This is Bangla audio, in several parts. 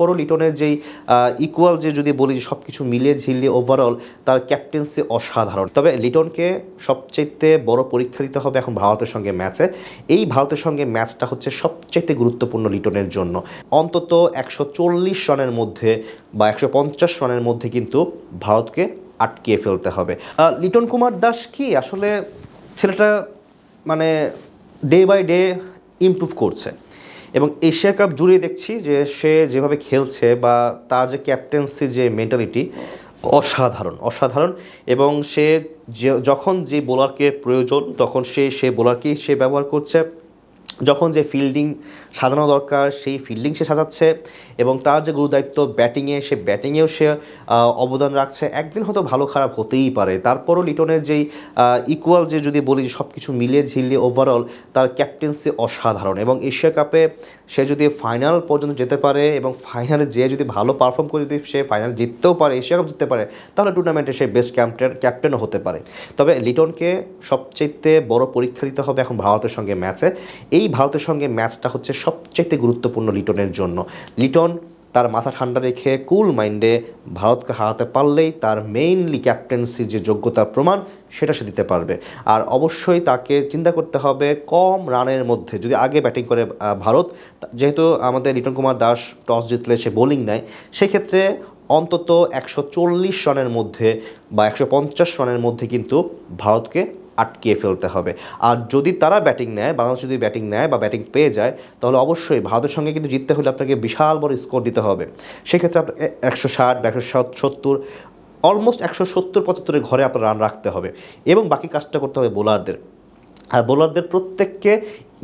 পরও লিটনের যেই ইকুয়াল যে যদি বলি সব কিছু মিলিয়ে ঝিলিয়ে ওভারঅল তার ক্যাপ্টেন্সি অসাধারণ। তবে লিটনকে সবচাইতে বড় পরীক্ষা দিতে হবে এখন ভারতের সঙ্গে ম্যাচে এই ভারতের সঙ্গে ম্যাচটা হচ্ছে সবচাইতে গুরুত্বপূর্ণ লিটনের জন্য। অন্তত একশো চল্লিশ রানের মধ্যে বা একশো পঞ্চাশ রানের মধ্যে কিন্তু ভারতকে আটকিয়ে ফেলতে হবে। লিটন কুমার দাস কি আসলে ছেলেটা মানে ডে বাই ডে ইমপ্রুভ করছে? এবং এশিয়া কাপ জুড়ে দেখছি যে সে যেভাবে খেলছে বা তার যে ক্যাপ্টেন্সি যে মেন্টালিটি, অসাধারণ অসাধারণ। এবং সে যখন যে বোলারকে প্রয়োজন, তখন সে সে বোলারকেই সে ব্যবহার করছে। যখন যে ফিল্ডিং সাজানো দরকার, সেই ফিল্ডিং সে সাজাচ্ছে এবং তার যে গুরুদায়িত্ব ব্যাটিংয়ে সে ব্যাটিংয়েও সে অবদান রাখছে। একদিন হয়তো ভালো খারাপ হতেই পারে। তারপরও লিটনের যেই ইকুয়াল যে যদি বলি সব কিছু মিলিয়ে ঝিলিয়ে ওভারঅল তার ক্যাপ্টেন্সি অসাধারণ এবং এশিয়া কাপে সে যদি ফাইনাল পর্যন্ত যেতে পারে এবং ফাইনালে যেয়ে যদি ভালো পারফর্ম করে যদি সে ফাইনাল জিততেও পারে, এশিয়া কাপ জিততে পারে, তাহলে টুর্নামেন্টে সে বেস্ট ক্যাপ্টেন ক্যাপ্টেনও হতে পারে। তবে লিটনকে সবচাইতে বড় পরীক্ষা দিতে হবে এখন ভারতের সঙ্গে ম্যাচে এই ভারতের সঙ্গে ম্যাচটা হচ্ছে সবচাইতে গুরুত্বপূর্ণ লিটনের জন্য। লিটন তার মাথা ঠান্ডা রেখে কুল মাইন্ডে ভারতকে হারাতে পারলেই তার মেইনলি ক্যাপ্টেন্সির যে যোগ্যতার প্রমাণ, সেটা সে দিতে পারবে। আর অবশ্যই তাকে চিন্তা করতে হবে কম রানের মধ্যে। যদি আগে ব্যাটিং করে ভারত, যেহেতু আমাদের লিটন কুমার দাস টস জিতলে সে বোলিং নেয়, সেক্ষেত্রে অন্তত একশো চল্লিশ রানের মধ্যে বা একশো পঞ্চাশ রানের মধ্যে কিন্তু ভারতকে আটকিয়ে ফেলতে হবে। আর যদি তারা ব্যাটিং নেয়, বাংলাদেশ যদি ব্যাটিং নেয় বা ব্যাটিং পেয়ে যায়, তাহলে অবশ্যই ভারতের সঙ্গে কিন্তু জিততে হলে আপনাকে বিশাল বড় স্কোর দিতে হবে। সেক্ষেত্রে আপনার একশো ষাট বা একশো সত্তর অলমোস্ট একশো সত্তর, পঁচাত্তরের ঘরে আপনার রান রাখতে হবে। এবং বাকি কাজটা করতে হবে বোলারদের আর বোলারদের প্রত্যেককে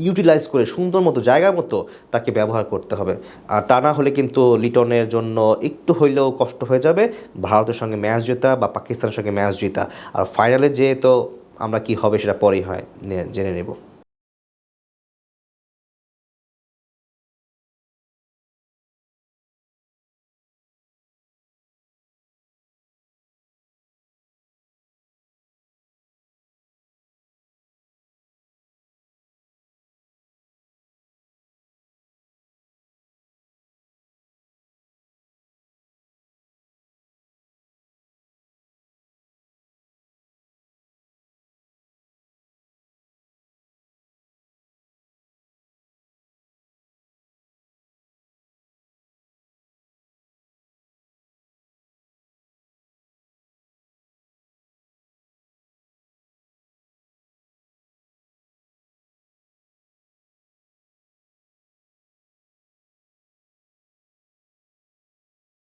ইউটিলাইজ করে, সুন্দর মতো জায়গা মতো তাকে ব্যবহার করতে হবে। আর তা না হলে কিন্তু লিটনের জন্য একটু হইলেও কষ্ট হয়ে যাবে, ভারতের সঙ্গে ম্যাচ জেতা বা পাকিস্তানের সঙ্গে ম্যাচ জেতা। আর ফাইনালে যেয়ে তো আমরা কি হবে সেটা পরেই হয় জেনে নেব।